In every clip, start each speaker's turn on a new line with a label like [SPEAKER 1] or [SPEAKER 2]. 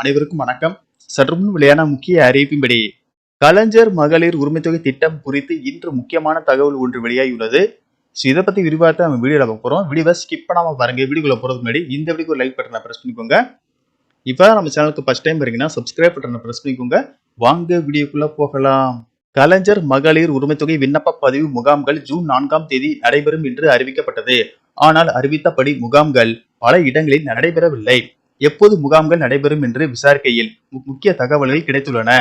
[SPEAKER 1] அனைவருக்கும் வணக்கம். சற்று முன் வெளியான முக்கிய அறிவிப்பின்படி கலைஞர் மகளிர் உரிமைத்தொகை திட்டம் குறித்து இன்று முக்கியமான தகவல் ஒன்று வெளியாகியுள்ளது. ஸோ இதை பற்றி விரிவாக நம்ம வீடியோவில் பார்க்க போகிறோம் வீடியோவை ஸ்கிப் பண்ணாமல் பாருங்க. வீடியோக்குள்ள போகிறதுக்கு முன்னாடி இந்த வீடியோக்கு ஒரு லைக் பட்டனை ப்ரெஸ் பண்ணிக்கோங்க. இப்போ நம்ம சேனலுக்கு ஃபஸ்ட் டைம் வரீங்கன்னா சப்ஸ்கிரைப் பட்டனை ப்ரெஸ் பண்ணிக்கோங்க. வாங்க வீடியோக்குள்ளே போகலாம். கலைஞர் மகளிர் உரிமைத்தொகை விண்ணப்ப பதிவு முகாம்கள் ஜூன் நான்காம் தேதி நடைபெறும் என்று அறிவிக்கப்பட்டது. ஆனால் அறிவித்தபடி முகாம்கள் பல இடங்களில் நடைபெறவில்லை. எப்போது முகாம்கள் நடைபெறும் என்று விசாரிக்கையில் முக்கிய தகவல்கள் கிடைத்துள்ளன.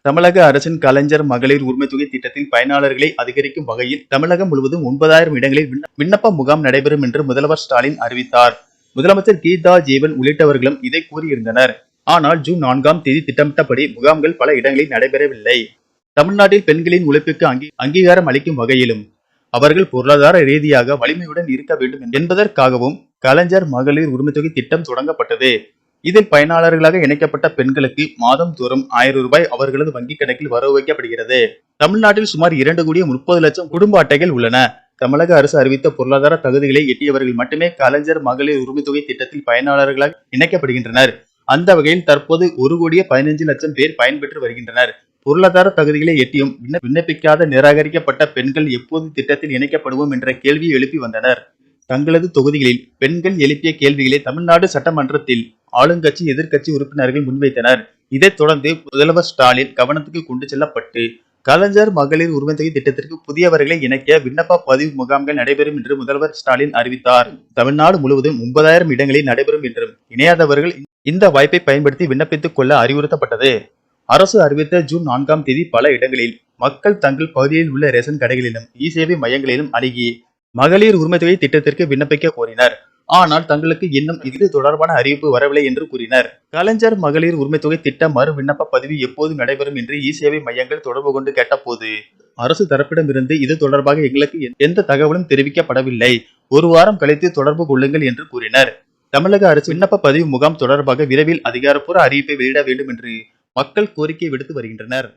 [SPEAKER 1] தமிழக அரசின் கலைஞர் மகளிர் உரிமை தொகை திட்டத்தில் பயனாளர்களை அதிகரிக்கும் வகையில் தமிழகம் முழுவதும் ஒன்பதாயிரம் இடங்களில் விண்ண- விண்ணப்ப முகாம் நடைபெறும் என்று முதல்வர் ஸ்டாலின் அறிவித்தார். முதலமைச்சர் கீதா ஜீவன் உள்ளிட்டவர்களும் இதை கூறியிருந்தனர். ஆனால் ஜூன் நான்காம் தேதி திட்டமிட்டபடி முகாம்கள் பல இடங்களில் நடைபெறவில்லை. தமிழ்நாட்டில் பெண்களின் உழைப்புக்கு அங்கீ அங்கீகாரம் அளிக்கும் வகையிலும் அவர்கள் பொருளாதார ரீதியாக வலிமையுடன் இருக்க வேண்டும் என்பதற்காகவும் கலைஞர் மகளிர் உரிமைத்தொகை திட்டம் தொடங்கப்பட்டது. இதில் பயனாளர்களாக இணைக்கப்பட்ட பெண்களுக்கு மாதம் தோறும் ஆயிரம் ரூபாய் அவர்களது வங்கிக் கணக்கில் வரவு வைக்கப்படுகிறது. தமிழ்நாட்டில் சுமார் இரண்டு கோடியே முப்பது லட்சம் குடும்ப அட்டைகள் உள்ளன. தமிழக அரசு அறிவித்த பொருளாதார தகுதிகளை எட்டியவர்கள் மட்டுமே கலைஞர் மகளிர் உரிமைத்தொகை திட்டத்தில் பயனாளர்களாக இணைக்கப்படுகின்றனர். அந்த வகையில் தற்போது ஒரு கோடியே பதினைஞ்சு லட்சம் பேர் பயன்பெற்று வருகின்றனர். பொருளாதார தகுதிகளை எட்டியும் விண்ணப்பிக்காத நிராகரிக்கப்பட்ட பெண்கள் எப்போது திட்டத்தில் இணைக்கப்படுவோம் என்ற கேள்வியை எழுப்பி வந்தனர். தங்களது தொகுதிகளில் பெண்கள் எழுப்பிய கேள்விகளை தமிழ்நாடு சட்டமன்றத்தில் ஆளுங்கட்சி எதிர்க்கட்சி உறுப்பினர்கள் முன்வைத்தனர். இதைத் தொடர்ந்து முதல்வர் ஸ்டாலின் கவனத்துக்கு கொண்டு செல்லப்பட்டு கலைஞர் மகளிர் உரிமைத்தொகை திட்டத்திற்கு புதியவர்களை இணைக்க விண்ணப்ப பதிவு முகாம்கள் நடைபெறும் என்று முதல்வர் ஸ்டாலின் அறிவித்தார். தமிழ்நாடு முழுவதும் ஒன்பதாயிரம் இடங்களில் நடைபெறும் என்றும் இணையாதவர்கள் இந்த வாய்ப்பை பயன்படுத்தி விண்ணப்பித்துக் கொள்ள அறிவுறுத்தப்பட்டது. அரசு அறிவித்த ஜூன் நான்காம் தேதி பல இடங்களில் மக்கள் தங்கள் பகுதியில் உள்ள ரேஷன் கடைகளிலும் இ சேவை மையங்களிலும் அணுகி மகளிர் உரிமைத்தொகை திட்டத்திற்கு விண்ணப்பிக்க கோரினர். ஆனால் தங்களுக்கு இன்னும் இது தொடர்பான அறிவிப்பு வரவில்லை என்று கூறினர். கலைஞர் மகளிர் உரிமைத்தொகை திட்ட மறு விண்ணப்ப பதிவு எப்போது நடைபெறும் என்று இ சேவை மையங்கள் தொடர்பு கொண்டு கேட்டபோது அரசு தரப்பிடமிருந்து இது தொடர்பாக எங்களுக்கு எந்த- எந்த தகவலும் தெரிவிக்கப்படவில்லை. ஒரு வாரம் கழித்து தொடர்பு கொள்ளுங்கள் என்று கூறினர். தமிழக அரசு விண்ணப்ப பதிவு முகாம் தொடர்பாக விரைவில் அதிகாரப்பூர்வ அறிவிப்பை வெளியிட வேண்டும் என்று மக்கள் கோரிக்கை விடுத்து வருகின்றனர்.